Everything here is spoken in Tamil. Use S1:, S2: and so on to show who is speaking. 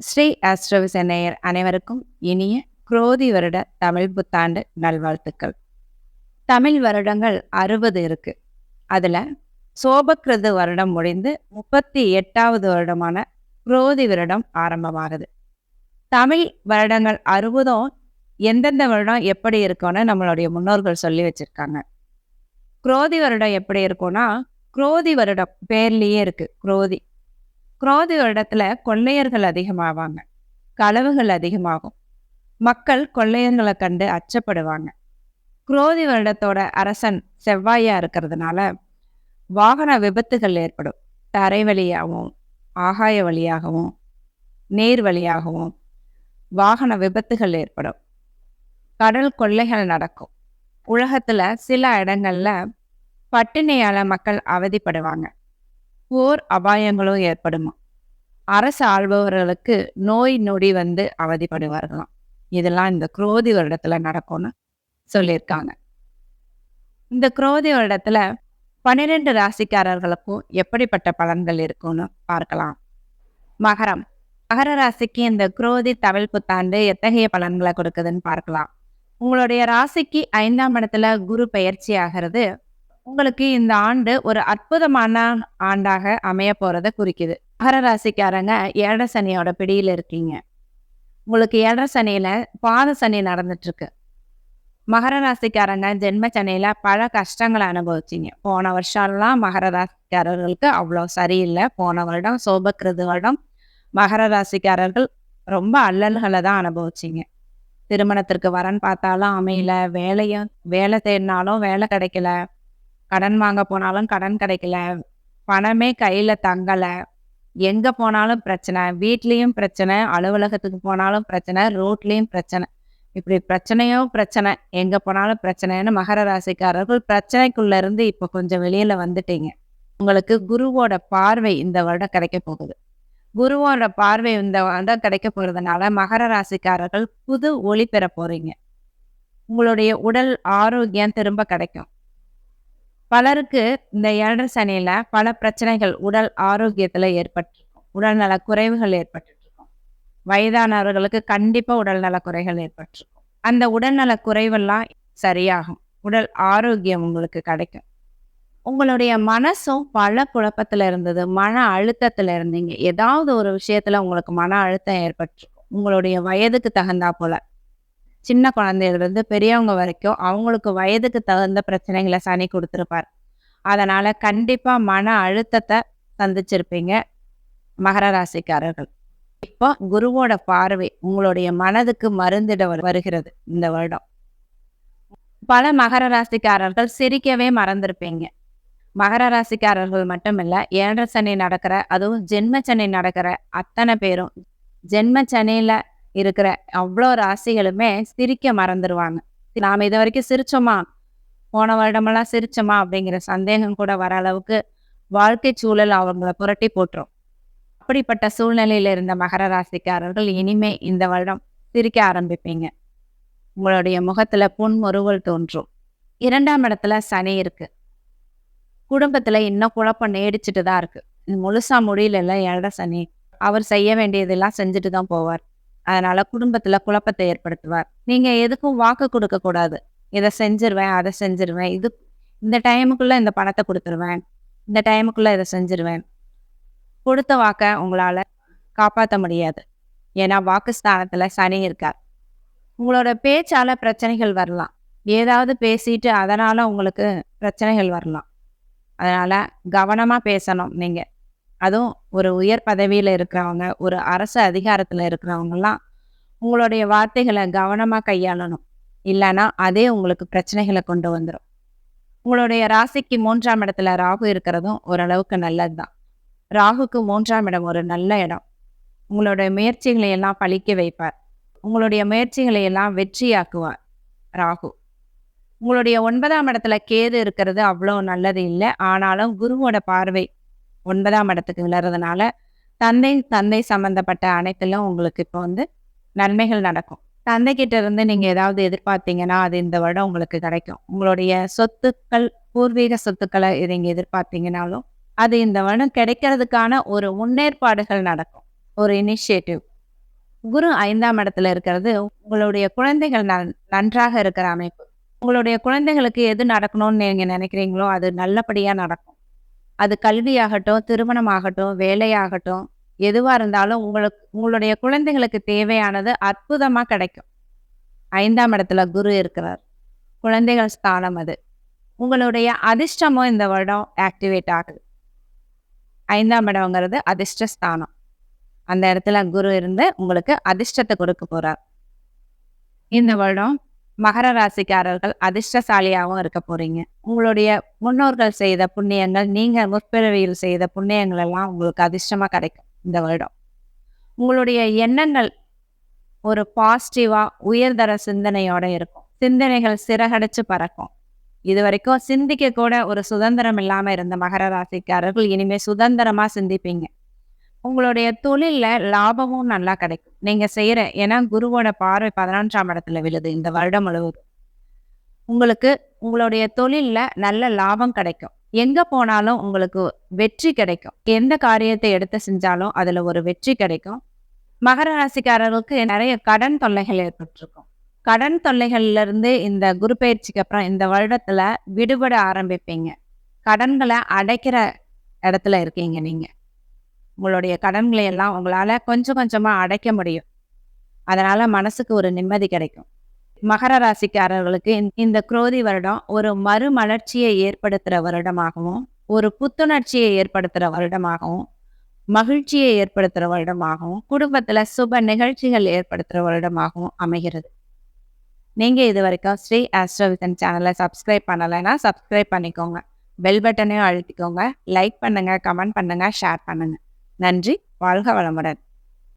S1: ஸ்ரீ ஆஸ்ட்ரோவிஸ் நேயர் அனைவருக்கும் இனிய குரோதி வருட தமிழ் புத்தாண்டு நல்வாழ்த்துக்கள். தமிழ் வருடங்கள் அறுபது இருக்கு. அதில் சோபக்கிருது வருடம் முடிந்து முப்பத்தி எட்டாவது வருடமான குரோதி வருடம் ஆரம்பமாகுது. தமிழ் வருடங்கள் அறுபதும் எந்தெந்த வருடம் எப்படி இருக்கும்னு நம்மளுடைய முன்னோர்கள் சொல்லி வச்சிருக்காங்க. குரோதி வருடம் எப்படி இருக்கும்னா குரோதி வருடம் பேர்லயே இருக்கு. குரோதி. குரோத இடத்துல கொள்ளையர்கள் அதிகமாவாங்க. களவுகள் அதிகமாகும். மக்கள் கொள்ளையர்களை கண்டு அச்சப்படுவாங்க. குரோதி வருடத்தோட அரசன் செவ்வாயா இருக்கிறதுனால வாகன விபத்துகள் ஏற்படும். தரை வழியாகவும் ஆகாய வழியாகவும் நீர் வழியாகவும் வாகன விபத்துகள் ஏற்படும். கடல் கொள்ளைகள் நடக்கும். உலகத்துல சில இடங்கள்ல பட்டினியால மக்கள் அவதிப்படுவாங்க. போர் அபாயங்களும் ஏற்படுமா? அரசு ஆள்பவர்களுக்கு நோய் நொடி வந்து அவதிப்படுவார்களாம். இதெல்லாம் இந்த குரோதி வருடத்துல நடக்கும்னு சொல்லியிருக்காங்க. இந்த குரோதி வருடத்துல பன்னிரெண்டு ராசிக்காரர்களுக்கும் எப்படிப்பட்ட பலன்கள் இருக்கும்னு பார்க்கலாம். மகரம். மகர ராசிக்கு இந்த குரோதி தமிழ் புத்தாண்டு எத்தகைய பலன்களை கொடுக்குதுன்னு பார்க்கலாம். உங்களுடைய ராசிக்கு ஐந்தாம் இடத்துல குரு பயிற்சி ஆகிறது உங்களுக்கு இந்த ஆண்டு ஒரு அற்புதமான ஆண்டாக அமைய போறத குறிக்குது. மகர ராசிக்காரங்க ஏழரை சனியோட பிடியில் இருக்கீங்க. உங்களுக்கு ஏழரை சனியில பாத சனி நடந்துட்டு இருக்கு மகர ராசிக்காரங்க ஜென்ம சனியில பல கஷ்டங்களை அனுபவிச்சிங்க. போன வருஷம்லாம் மகர ராசிக்காரர்களுக்கு அவ்வளோ சரியில்லை. போன வருடம் சோபக்கிருது வருடம் மகர ராசிக்காரர்கள் ரொம்ப அல்லல்களை தான் அனுபவிச்சிங்க. திருமணத்திற்கு வரன் பார்த்தாலும் அமையல. வேலையும் வேலை தேடினாலும் வேலை கிடைக்கல. கடன் வாங்க போனாலும் கடன் கிடைக்கல. பணமே கையில் தங்கலை. எங்கே போனாலும் பிரச்சனை. வீட்லேயும் பிரச்சனை. அலுவலகத்துக்கு போனாலும் பிரச்சனை. ரோட்லேயும் பிரச்சனை. இப்படி பிரச்சனையோ பிரச்சனை. எங்கே போனாலும் பிரச்சனைன்னு மகர ராசிக்காரர்கள் பிரச்சனைக்குள்ள இருந்து கொஞ்சம் வெளியில் வந்துட்டீங்க. உங்களுக்கு குருவோட பார்வை இந்த வருடம் கிடைக்க போகுது. குருவோட பார்வை இந்த வருடம் கிடைக்க போகிறதுனால மகர ராசிக்காரர்கள் புது ஒளி பெற போகிறீங்க உங்களுடைய உடல் ஆரோக்கியம் திரும்ப கிடைக்கும். பலருக்கு இந்த ஏழரை சனியில பல பிரச்சனைகள் உடல் ஆரோக்கியத்துல ஏற்பட்டிருக்கும். உடல்நல குறைவுகள் ஏற்பட்டுருக்கும். வயதானவர்களுக்கு கண்டிப்பா உடல்நல குறைகள் ஏற்பட்டிருக்கும். அந்த உடல்நல குறைவெல்லாம் சரியாகும். உடல் ஆரோக்கியம் உங்களுக்கு கிடைக்கும். உங்களுடைய மனசும் பல குழப்பத்துல இருந்தது. மன அழுத்தத்துல இருந்தீங்க. ஏதாவது ஒரு விஷயத்துல உங்களுக்கு மன அழுத்தம் ஏற்பட்டிருக்கும். உங்களுடைய வயதுக்கு தகுந்தா போல. சின்ன குழந்தையிலிருந்து பெரியவங்க வரைக்கும் அவங்களுக்கு வயதுக்கு தகுந்த பிரச்சனைகளை சனி கொடுத்துருப்பார். அதனால் கண்டிப்பாக மன அழுத்தத்தை சந்திச்சிருப்பீங்க மகர ராசிக்காரர்கள். இப்போ குருவோட பார்வை உங்களுடைய மனதுக்கு மருந்திட வருகிறது இந்த வருடம். பல மகர ராசிக்காரர்கள் சிரிக்கவே மறந்திருப்பீங்க. மகர ராசிக்காரர்கள் மட்டுமில்ல ஏழரை சனி நடக்கிற அதுவும் ஜென்ம சனி நடக்கிற அத்தனை பேரும் ஜென்ம சனியில இருக்கிற அவ்வளோ ராசிகளுமே சிரிக்க மறந்துடுவாங்க நாம இது வரைக்கும் சிரிச்சோமா? போன வருடமெல்லாம் சிரிச்சோமா? அப்படிங்கிற சந்தேகம் கூட வர அளவுக்கு வாழ்க்கை சூழல் அவங்கள புரட்டி போட்டுரும். அப்படிப்பட்ட சூழ்நிலையில இருந்த மகர ராசிக்காரர்கள் இனிமே இந்த வருடம் சிரிக்க ஆரம்பிப்பீங்க. உங்களுடைய முகத்துல புன்முறுவல் தோன்றும். இரண்டாம் இடத்துல சனி இருக்கு. குடும்பத்துல இன்னும் குழப்பம் நீடிச்சிட்டு தான் இருக்கு. முழுசா முடியல ஏழரை சனி. அவர் செய்ய வேண்டியதெல்லாம் செஞ்சுட்டு தான் போவார். அதனால குடும்பத்துல குழப்பத்தை ஏற்படுத்துவார். நீங்க எதுக்கும் வாக்கு கொடுக்க கூடாது. இதை செஞ்சிருவேன் அதை செஞ்சிருவேன். இது இந்த டைமுக்குள்ள இந்த பணத்தை கொடுத்துருவேன். இந்த டைமுக்குள்ள இதை செஞ்சிருவேன். கொடுத்த வாக்க உங்களால காப்பாற்ற முடியாது. ஏன்னா வாக்குஸ்தானத்துல சனி இருக்கார். உங்களோட பேச்சால பிரச்சனைகள் வரலாம். ஏதாவது பேசிட்டு அதனால உங்களுக்கு பிரச்சனைகள் வரலாம். அதனால கவனமா பேசணும் நீங்க. அதுவும் ஒரு உயர் பதவியில் இருக்கிறவங்க ஒரு அரசு அதிகாரத்தில் இருக்கிறவங்கலாம் உங்களுடைய வார்த்தைகளை கவனமாக கையாளணும். இல்லைன்னா அதே உங்களுக்கு பிரச்சனைகளை கொண்டு வந்துடும் உங்களுடைய ராசிக்கு மூன்றாம் இடத்துல ராகு இருக்கிறதும் ஓரளவுக்கு நல்லது தான் ராகுக்கு மூன்றாம் இடம் ஒரு நல்ல இடம். உங்களுடைய முயற்சிகளை எல்லாம் பழிக்க வைப்பார். உங்களுடைய முயற்சிகளை எல்லாம் வெற்றியாக்குவார் ராகு. உங்களுடைய ஒன்பதாம் இடத்துல கேது இருக்கிறது அவ்வளோ நல்லது இல்லை. ஆனாலும் குருவோட பார்வை ஒன்பதாம் இடத்துக்கு விழுறதுனால தந்தை தந்தை சம்பந்தப்பட்ட அனைத்திலும் உங்களுக்கு இப்போ வந்து நன்மைகள் நடக்கும். தந்தை கிட்ட இருந்து நீங்க ஏதாவது எதிர்பார்த்தீங்கன்னா அது இந்த வருடம் உங்களுக்கு கிடைக்கும். உங்களுடைய சொத்துக்கள் பூர்வீக சொத்துக்களை நீங்க எதிர்பார்த்தீங்கனாலும் அது இந்த வருடம் கிடைக்கிறதுக்கான ஒரு முன்னேற்பாடுகள் நடக்கும். ஒரு இனிஷியேட்டிவ் குரு ஐந்தாம் இடத்துல இருக்கிறது உங்களுடைய குழந்தைகள் நன் நன்றாக இருக்கிற அமைப்பு. உங்களுடைய குழந்தைகளுக்கு எது நடக்கணும்னு நீங்க நினைக்கிறீங்களோ அது நல்லபடியா நடக்கும். அது கல்வியாகட்டும் திருமணமாகட்டும் வேலையாகட்டும் எதுவாக இருந்தாலும் உங்களுக்கு உங்களுடைய குழந்தைகளுக்கு தேவையானது அற்புதமாக கிடைக்கும். ஐந்தாம் இடத்துல குரு இருக்கிறார். குழந்தைகள் ஸ்தானம் அது. உங்களுடைய அதிர்ஷ்டமும் இந்த வருடம் ஆக்டிவேட் ஆகுது. ஐந்தாம் இடம்ங்கிறது அதிர்ஷ்ட ஸ்தானம். அந்த இடத்துல குரு இருந்து உங்களுக்கு அதிர்ஷ்டத்தை கொடுக்க போகிறார் இந்த வருடம் மகர ராசிக்காரர்கள் அதிர்ஷ்டசாலியாகவும் இருக்க போறீங்க. உங்களுடைய முன்னோர்கள் செய்த புண்ணியங்கள் நீங்க முற்பிறவியில் செய்த புண்ணியங்கள் எல்லாம் உங்களுக்கு அதிர்ஷ்டமா கிடைக்கும் இந்த வருடம். உங்களுடைய எண்ணங்கள் ஒரு பாசிட்டிவா உயர்தர சிந்தனையோட இருக்கும். சிந்தனைகள் சிறகடைச்சு பறக்கும். இது வரைக்கும் சிந்திக்க கூட ஒரு சுதந்திரம் இல்லாம இருந்த மகர ராசிக்காரர்கள் இனிமே சுதந்திரமா சிந்திப்பீங்க. உங்களுடைய தொழில்ல லாபமும் நல்லா கிடைக்கும். நீங்க செய்யற ஏன்னா குருவோட பார்வை பதினொன்றாம் இடத்துல விழுது இந்த வருடம் முழுவதும். உங்களுக்கு உங்களுடைய தொழில்ல நல்ல லாபம் கிடைக்கும். எங்க போனாலும் உங்களுக்கு வெற்றி கிடைக்கும். எந்த காரியத்தை எடுத்து செஞ்சாலும் அதுல ஒரு வெற்றி கிடைக்கும். மகர ராசிக்காரர்களுக்கு நிறைய கடன் தொல்லைகள் ஏற்பட்டிருக்கும். கடன் தொல்லைகள்ல இருந்து இந்த குரு பயிற்சிக்கு அப்புறம் இந்த வருடத்துல விடுபட ஆரம்பிப்பீங்க. கடன்களை அடைக்கிற இடத்துல இருக்கீங்க நீங்க. உங்களுடைய கடன்களை எல்லாம் உங்களால் கொஞ்சம் கொஞ்சமாக அடைக்க முடியும். அதனால் மனசுக்கு ஒரு நிம்மதி கிடைக்கும். மகர ராசிக்காரர்களுக்கு இந்த- இந்த குரோதி வருடம் ஒரு மறுமலர்ச்சியை ஏற்படுத்துகிற வருடமாகவும் ஒரு புத்துணர்ச்சியை ஏற்படுத்துகிற வருடமாகவும் மகிழ்ச்சியை ஏற்படுத்துகிற வருடமாகவும் குடும்பத்தில் சுப நிகழ்ச்சிகள் ஏற்படுத்துகிற வருடமாகவும் அமைகிறது. நீங்கள் இது வரைக்கும் ஸ்ரீ ஆஸ்ட்ரோவிசன் சேனலை சப்ஸ்கிரைப் பண்ணலைன்னா சப்ஸ்கிரைப் பண்ணிக்கோங்க. பெல் பட்டனையும் அழுத்திக்கோங்க. லைக் பண்ணுங்கள் கமெண்ட் பண்ணுங்கள் ஷேர் பண்ணுங்கள் நன்றி. வாழ்க வளமுடன்.